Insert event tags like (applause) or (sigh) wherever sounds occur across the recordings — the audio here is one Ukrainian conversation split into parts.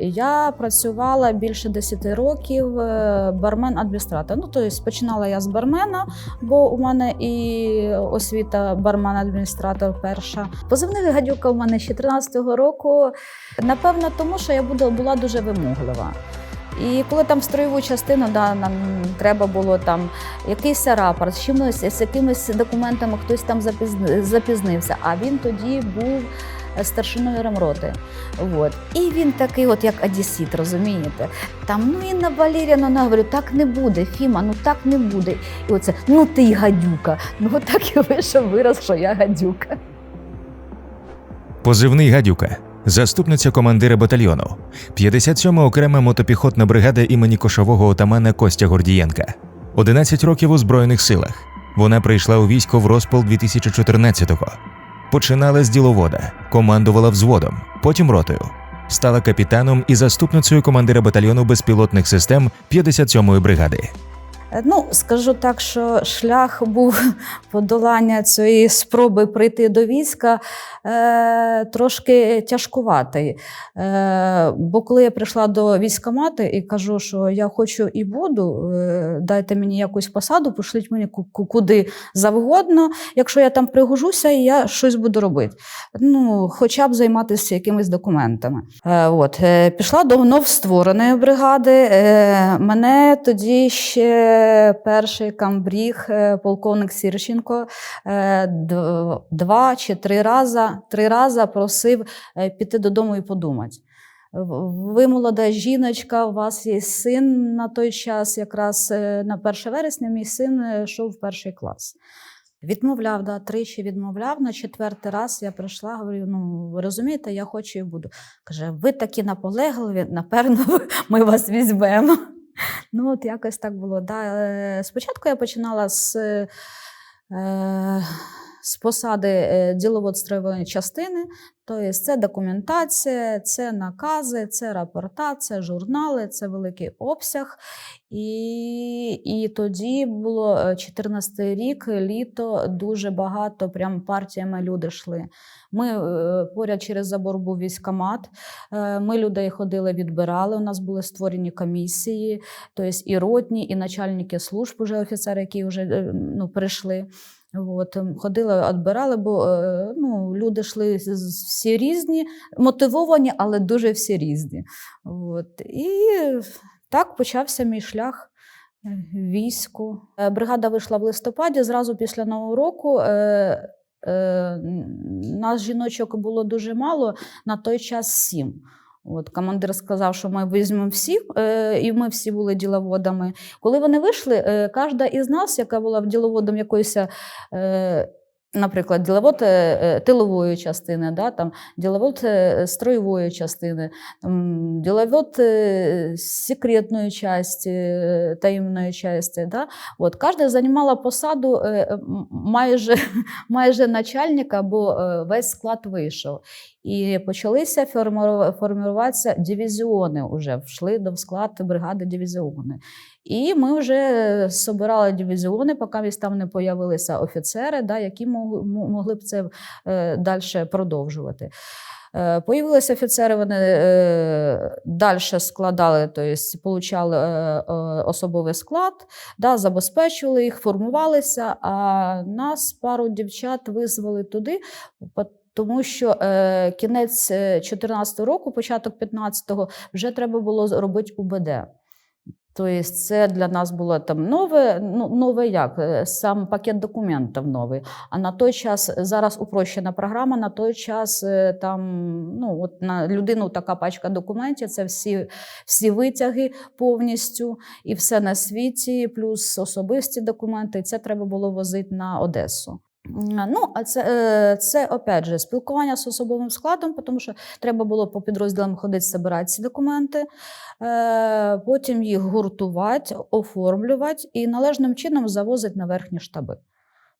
Я працювала більше 10 років бармен-адміністратор. Ну, тобто починала я з бармена, бо у мене і освіта бармен-адміністратор перша. Позивний гадюка у мене з 14-го року. Напевно, тому що я була дуже вимоглива. І коли там строєву частину да, нам треба було там якийсь рапорт, з чимось, з якимись документами хтось там запізнився, а він тоді був старшиною ремроти. От. І він такий, от як одесіт, розумієте? Там, ну Інна Валеріївна, ну, говорю, так не буде, Фіма, ну так не буде. І оце, ну ти гадюка. Ну так і вийшов вираз, що я гадюка. Позивний гадюка, заступниця командира батальйону, 57-ма окрема мотопіхотна бригада імені кошового отамана Костя Гордієнка. 11 років у Збройних силах. Вона прийшла у військо в розпал 2014-го. Починала з діловода, командувала взводом, потім ротою. Стала капітаном і заступницею командира батальйону безпілотних систем 57-ї бригади. Е, Ну, скажу так, що шлях був (laughs) подолання цієї спроби прийти до війська е, трошки тяжкуватий. Е, бо коли я прийшла до військкомати і кажу, що я хочу і буду, е, дайте мені якусь посаду, пошліть мені ку- ку- куди завгодно. Якщо я там пригожуся, я щось буду робити. Ну, хоча б займатися якимись документами. Е, от, е, пішла до новствореної бригади. Е, мене тоді ще перший камбріг, е, полковник Сірченко, е, два чи три рази, три рази просив е, піти додому і подумати. Ви молода жіночка, у вас є син на той час, якраз е, на 1 вересня мій син е, йшов в перший клас. Відмовляв, да, тричі відмовляв. На четвертий раз я прийшла, говорю: ну ви розумієте, я хочу і буду. Каже, ви такі наполегливі, напевно, (laughs) ми вас візьмемо. Ну, от якось так було. Да. Е, Спочатку я починала з, е, з посади е, діловод-строєвої частини, тобто це документація, це накази, це рапорта, це журнали, це великий обсяг. І, і тоді було 14 рік, літо, дуже багато, прям партіями люди йшли. Ми е, поряд через забор був військомат. Е, Ми людей ходили, відбирали. У нас були створені комісії, тобто і ротні, і начальники служб, уже офіцери, які вже е, ну, прийшли. От, ем, ходили, відбирали, бо е, ну, люди йшли всі різні, мотивовані, але дуже всі різні. От. І так почався мій шлях е, війську. Е, Бригада вийшла в листопаді, зразу після Нового року. Нас жіночок було дуже мало, на той час сім. От, командир сказав, що ми візьмемо всіх, е, і ми всі були діловодами. Коли вони вийшли, е, кожна із нас, яка була діловодом якоїсь, е, наприклад, діловод е, е, тилової частини, да, там, діловод е, строєвої частини, там, діловод е, секретної частини, е, таємної частини. Да, от, кожна займала посаду е, майже, (laughs) майже начальника, бо е, весь склад вийшов. І почалися формуватися дивізіони, вже вшли до склад бригади дивізіони. І ми вже збирали дивізіони, поки ось там не появилися офіцери, да, які могли б це е, далі продовжувати. Е, Появилися офіцери, вони е, далі складали, тобто получали е, е, особовий склад, да, забезпечували їх, формувалися, а нас пару дівчат визвали туди, тому що е, кінець 2014 року, початок 15-го, вже треба було робити УБД. Тобто це для нас було там нове, ну нове як е, сам пакет документів новий. А на той час зараз упрощена програма. На той час е, там ну от на людину така пачка документів. Це всі, всі витяги повністю і все на світі, плюс особисті документи. Це треба було возити на Одесу. М, Ну, а це, е, це опять же спілкування з особовим складом, тому що треба було по підрозділам ходити, збирати ці документи, е, потім їх гуртувати, оформлювати і належним чином завозити на верхні штаби.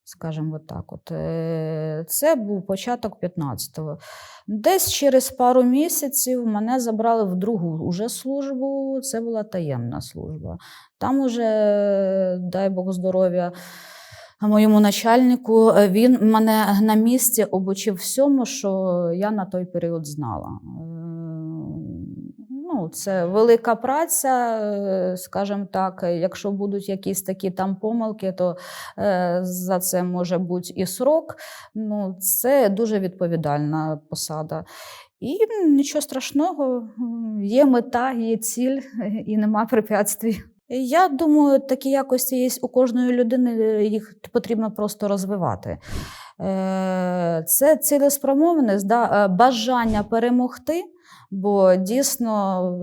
Скажімо так, от Е, це був початок 15-го. Десь через пару місяців мене забрали в другу уже службу. Це була таємна служба. Там уже, дай Бог здоров'я, моєму начальнику, е, він мене на місці обучив всьому, що я на той період знала. Е, ну, це велика праця, е, скажімо так. Якщо будуть якісь такі там помилки, то за це може бути і срок. Ну, це дуже відповідальна посада. І нічого страшного, є мета, є ціль, і нема (laughs) препятствий. Я думаю, такі якості є у кожної людини, їх потрібно просто розвивати. Е, Це цілеспромовленість, да, е, бажання перемогти. Бо дійсно е,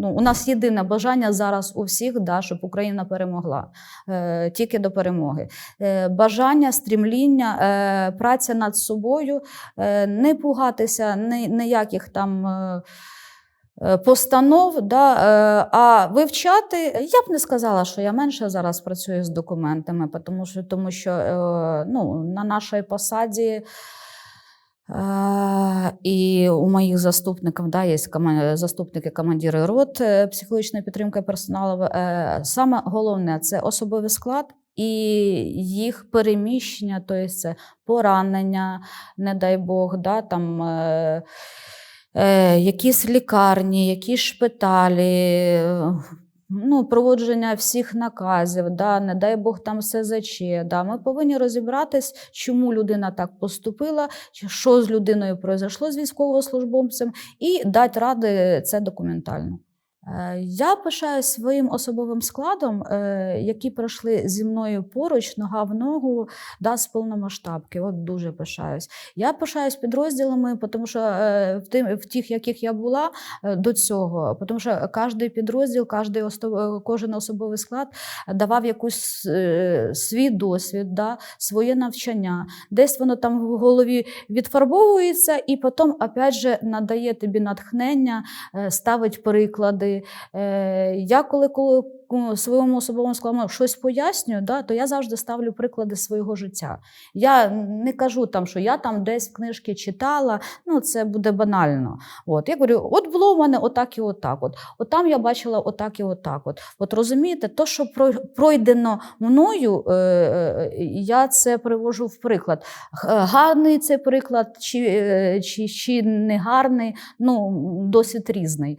ну, у нас єдине бажання зараз у всіх, да, щоб Україна перемогла е, тільки до перемоги. Е, бажання, стрімління, е, праця над собою, е, не пугатися ніяких там. Е, е, Постанов, да, е, а вивчати, я б не сказала, що я менше зараз працюю з документами, тому що, тому що е, ну, на нашій посаді Е, І у моїх заступників да, є заступники командири рот е, психологічної підтримки персоналу. Е, Саме головне це особовий склад і їх переміщення, тобто це поранення, не дай Бог, да, там. Е, Якісь лікарні, якісь шпиталі, ну, проводження всіх наказів, да, не дай Бог там СЗЧ. Да. Ми повинні розібратись, чому людина так поступила, що з людиною произошло з військовослужбовцем, і дати ради це документально. Е, Я пишаюсь своїм особовим складом, е, які пройшли зі мною поруч, нога в ногу, да, з повномасштабки. От дуже пишаюсь. Я пишаюсь підрозділами, тому що е, в, тим, в тих, яких я була до цього, тому що кожен підрозділ, кожен особовий склад давав якусь свій досвід, да, своє навчання. Десь воно там в голові відфарбовується, і потім, опять же, надає тобі натхнення, ставить приклади. Е, Я коли, коли своєму особовому складу щось пояснюю, да, то я завжди ставлю приклади свого життя. Я не кажу там, що я там десь книжки читала, ну це буде банально. От я говорю, от було в мене отак і отак. От, от там я бачила отак і отак. От, от розумієте, то, що пройдено мною, е, е, я це привожу в приклад. Гарний це приклад, чи, е, чи, чи не гарний, ну досить різний.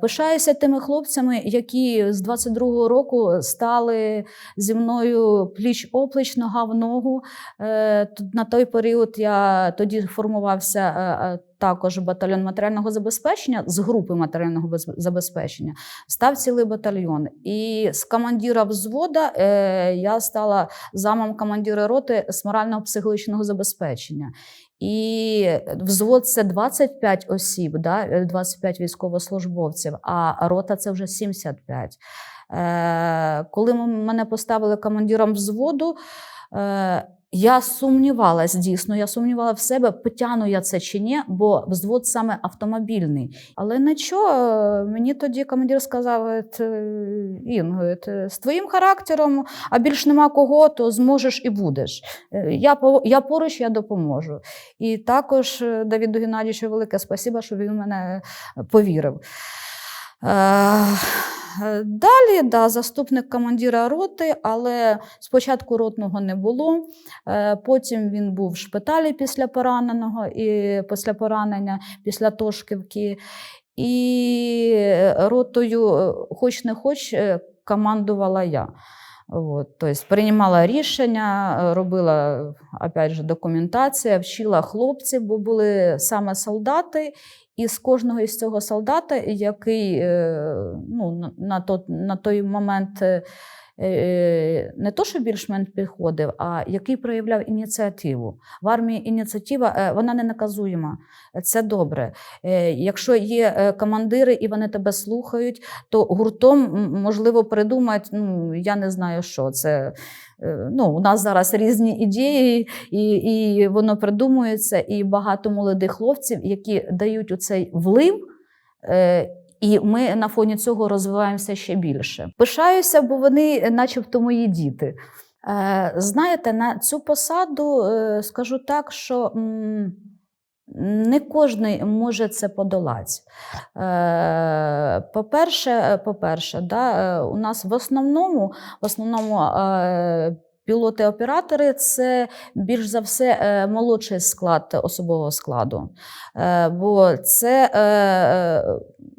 Пишаюся тими хлопцями, які з 22-го року стали зі мною пліч-опліч, нога в ногу. Е, На той період я тоді формувався е, е, також батальйон матеріального забезпечення з групи матеріального забезпечення. Став цілий батальйон. І з командира взвода я стала замом командира роти з морально-психологічного забезпечення. І взвод це 25 осіб, да, е, 25 військовослужбовців, а рота це вже 75. Е, коли мене поставили командиром взводу, е, я сумнівалась дійсно, я сумнівала в себе, потягну я це чи ні, бо взвод саме автомобільний. Але нічого, е, мені тоді командир сказав: «Ет, е, Інго, е, з твоїм характером, а більш нема кого, то зможеш і будеш. Е, Я, я поруч, я допоможу. І також е, Давіду Геннадійовичу велике спасибо, що він мене повірив. Е, Далі, да, заступник командира роти, але спочатку ротного не було. Е, Потім він був в шпиталі після пораненого і після поранення, після Тошківки. І ротою, е, хоч не хоч, командувала я. От, тобто приймала рішення, е, робила опять же, документацію, вчила хлопців, бо були саме солдати, і з кожного із цього солдата, який е, ну, на- на, на той момент е, не то, що більш-менш підходив, а який проявляв ініціативу. В армії ініціатива е, вона не наказуєма. Це добре. Е, Якщо є е, командири і вони тебе слухають, то гуртом можливо придумати, ну я не знаю, що це. Е, Ну, у нас зараз різні ідеї, і, і воно придумується, і багато молодих хлопців, які дають у цей влив. Е, і ми на фоні цього розвиваємося ще більше. Пишаюся, бо вони, начебто, мої діти. Е, знаєте, на цю посаду е, скажу так, що не кожен може це подолати. Е, по-перше, по-перше да, е, у нас в основному, в основному е, пілоти-оператори це більш за все е, молодший склад особового складу. Е, Бо це, е,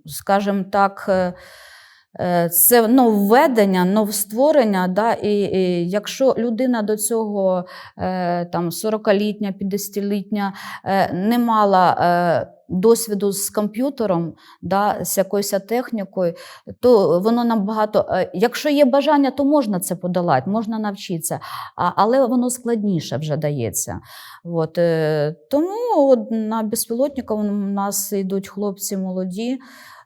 скажімо так, це нововведення, новстворення. Да? І, і якщо людина до цього там, 40-літня, 50-літня е, не мала досвіду з комп'ютером, да, з якоюсь технікою, то воно набагато. багато Якщо є бажання, то можна це подолати, можна навчитися, але воно складніше вже дається. От, е, тому от, на безпілотниках у нас йдуть хлопці молоді.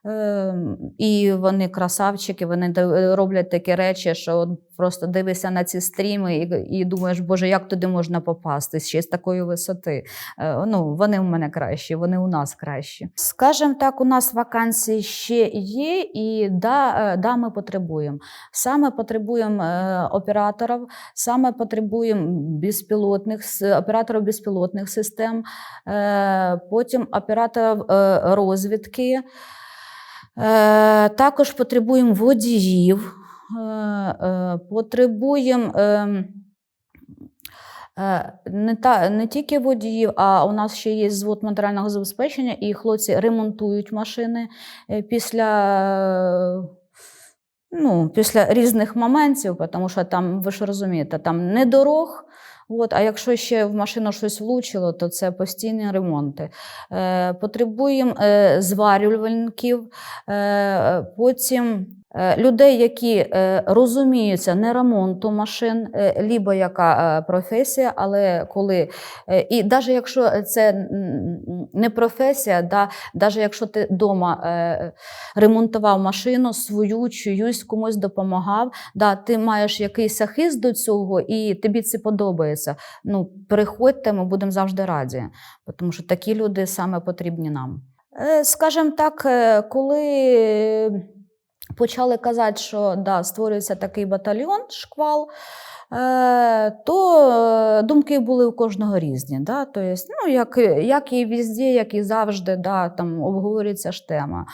Е, І вони красавчики, вони роблять такі речі, що от просто дивишся на ці стріми і, і думаєш, боже, як туди можна попасти ще з такої висоти. Е, Ну, вони у мене кращі, вони у нас кращі. Скажем так, у нас вакансії ще є, і да, е, да ми потребуємо. Саме потребуємо е, операторів, саме потребуємо безпілотних операторів безпілотних систем, е, потім операторів е, розвідки. Е, Також потребуємо водіїв, е, е, потребуємо. ем, Не, та, не тільки водіїв, а у нас ще є звод матеріального забезпечення, і хлопці ремонтують машини після, ну, після різних моментів, тому що там, ви ж розумієте, там не дорог. От, а якщо ще в машину щось влучило, то це постійні ремонти. Е, потребуємо е, зварювальників, е, потім е, людей, які е, розуміються не ремонту машин, е, лібо яка е, професія, але коли е, і навіть якщо це не професія, да, навіть якщо ти вдома е, ремонтував машину свою, чиюсь комусь допомагав, да, ти маєш якийсь хист до цього, і тобі це подобається. Ну, приходьте, ми будемо завжди раді, тому що такі люди саме потрібні нам. Е, Скажімо так, е, коли почали казати, що да, створюється такий батальйон, шквал. е, То е, думки були у кожного різні. Да? Тобто, ну, як, як і везде, як і завжди, да, там обговорюється ж тема.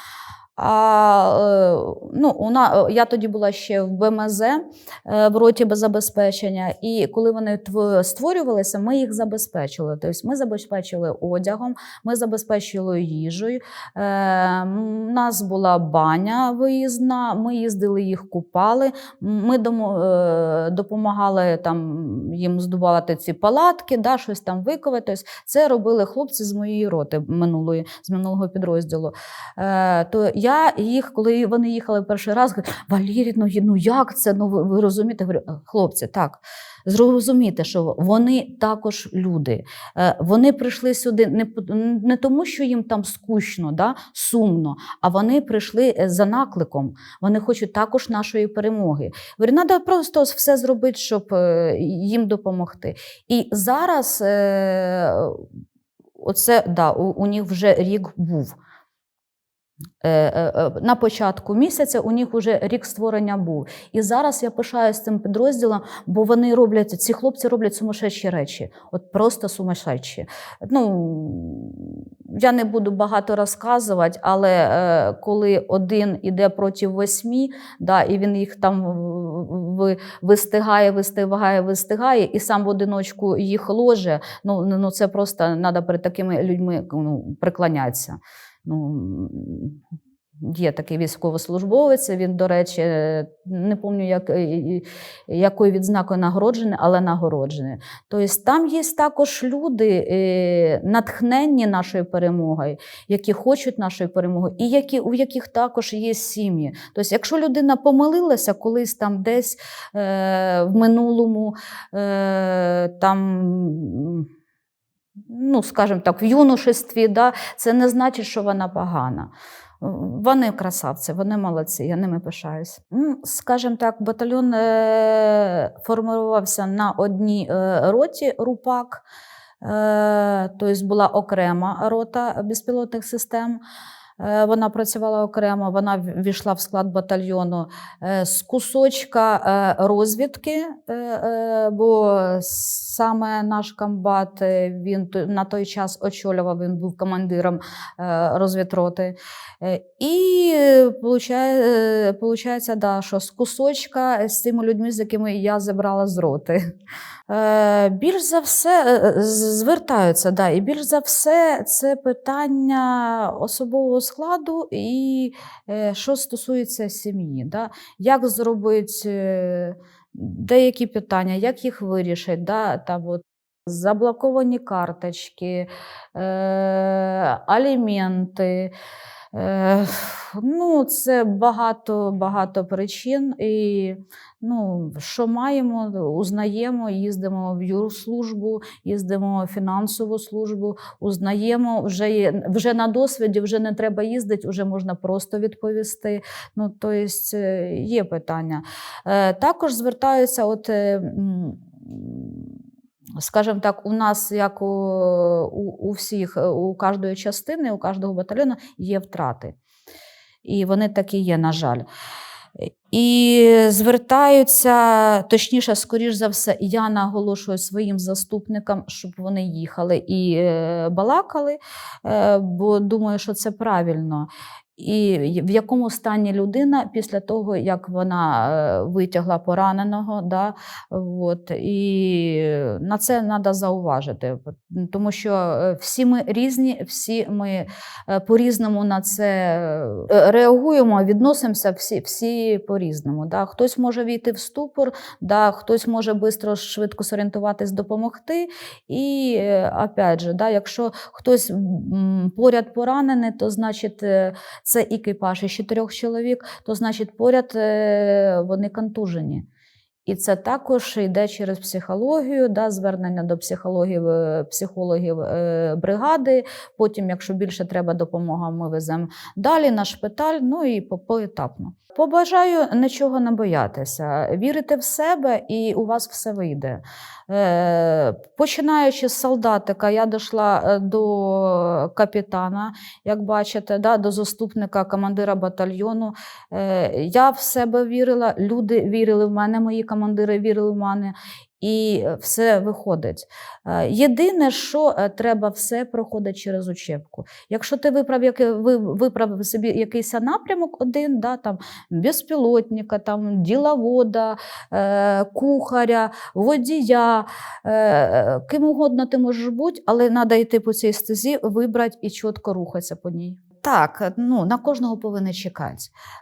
А е, ну, у на, я тоді була ще в БМЗ е, в роті забезпечення, і коли вони створювалися, ми їх забезпечили. Тобто ми забезпечили одягом, ми забезпечили їжею. Е, У нас була баня виїзна, ми їздили їх купали. Ми е, допомагали там їм здобувати ці палатки, да, щось там виковати. Тобто це робили хлопці з моєї роти минулої, з минулого підрозділу. Е, то я їх, коли вони їхали перший раз, кажу, Валірі, ну, ну як це? Ну ви, розумієте? Говорю, «Е, хлопці, так. Зрозумійте, що вони також люди. Е, Вони прийшли сюди не, не тому, що їм там скучно, да, сумно, а вони прийшли е, за накликом. Вони хочуть також нашої перемоги. Говорю, треба просто все зробити, щоб їм допомогти. І зараз оце, да, у, у них вже рік був. Е, е, е, На початку місяця у них вже рік створення був. І зараз я пишаюся цим підрозділом, бо вони роблять, ці хлопці роблять сумасшедші речі. От просто сумасшедші. Ну, я не буду багато розказувати, але е, коли один іде проти восьмі, да, і він їх там вистигає, вистигає, вистигає, і сам в одиночку їх ложе, ну, ну це просто треба перед такими людьми ну, преклонятися. Ну, Є такий військовослужбовець, він, до речі, не пам'ятаю, як, е, якою відзнакою нагороджений, але нагороджений. Тобто там є також люди, е, натхненні нашою перемогою, які хочуть нашої перемоги, і які, у яких також є сім'ї. Тобто, якщо людина помилилася колись там десь е, в минулому, е, там. Ну, скажімо так, в юношестві, да, це не значить, що вона погана. Вони красавці, вони молодці, я ними пишаюсь. Скажімо так, батальйон е, формувався на одній е, роті РУПАК, е, тобто була окрема рота безпілотних систем. Е, Вона працювала окремо, вона в- ввійшла в склад батальйону е, з кусочка е, розвідки, е, е, бо саме наш комбат е, він на той час очолював, він був командиром е, розвідроти. Е, І виходить, да, що з кусочка з тими людьми, з якими я забрала з роти. Більш за все звертаються, да, і більш за все це питання особового складу і що стосується сім'ї. Да? Як зробити деякі питання, як їх вирішити? Да? Там, от, заблоковані карточки, е, аліменти. Е, ну, це багато, багато причин. І ну, що маємо, узнаємо, їздимо в юрслужбу, їздимо в фінансову службу, узнаємо, вже, є, вже на досвіді, вже не треба їздити, вже можна просто відповісти. Ну, тобто є питання. Е, також звертаються, от. Скажімо так, у нас, як у, у, у всіх, е, у кожної частини, у кожного батальйону є втрати. І вони такі є, на жаль. І звертаються, точніше, скоріш за все, я наголошую своїм заступникам, щоб вони їхали і е, балакали, е, бо думаю, що це правильно. І в якому стані людина після того, як вона е, витягла пораненого, да, от, і на це треба зауважити, тому що е, всі ми різні, всі ми е, по-різному на це реагуємо, відносимося всі, всі по-різному. Да. Хтось може війти в ступор, да, хтось може швидко, швидко зорієнтуватись, допомогти. І опять же, да, якщо хтось поряд поранений, то значить це екіпаж із чотирьох чоловік, то значить поряд е, вони контужені. І це також йде через психологію, да, звернення до психологів, е, психологів е, бригади. Потім, якщо більше треба допомога, ми веземо далі на шпиталь, ну і по- поетапно. Побажаю нічого не боятися, вірити в себе, і у вас все вийде. Е, починаючи з солдатика, я дійшла е, до капітана, як бачите, да, до заступника командира батальйону. Е, я в себе вірила, люди вірили в мене, мої командири вірили в мене. І е, все виходить. Е, Єдине, що е, треба все проходить через учебку. Якщо ти виправ, ви- виправив собі якийсь напрямок один, да, там, безпілотника, там, діловода, кухаря, водія, ким угодно ти можеш бути, але треба йти по цій стезі, вибрати і чітко рухатися по ній. Так, ну, на кожного повинен чекати.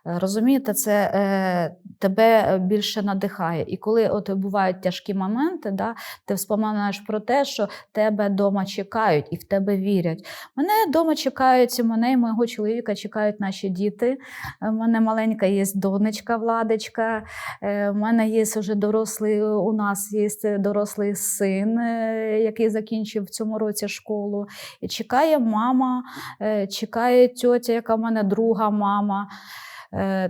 Е, Розумієте, це е, тебе більше надихає. І коли от бувають тяжкі моменти, да, ти вспоминаєш про те, що тебе вдома чекають і в тебе вірять. Мене вдома чекають, мене і мого чоловіка чекають наші діти. У мене маленька є донечка Владочка, е, у мене є вже дорослий, у нас є дорослий син, е, який закінчив в цьому році школу. І чекає мама, е, чекає тьотя, яка в мене друга мама.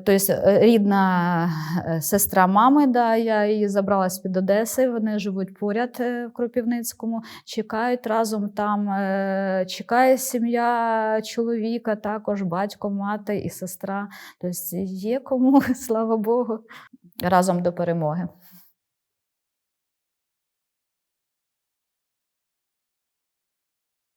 Тобто рідна е, сестра мами, да, я її забрала з-під Одеси, вони живуть поряд в Кропівницькому, чекають разом там, чекає сім'я чоловіка, також батько, мати і сестра. Тобто є кому, (laughs) слава Богу, разом до перемоги.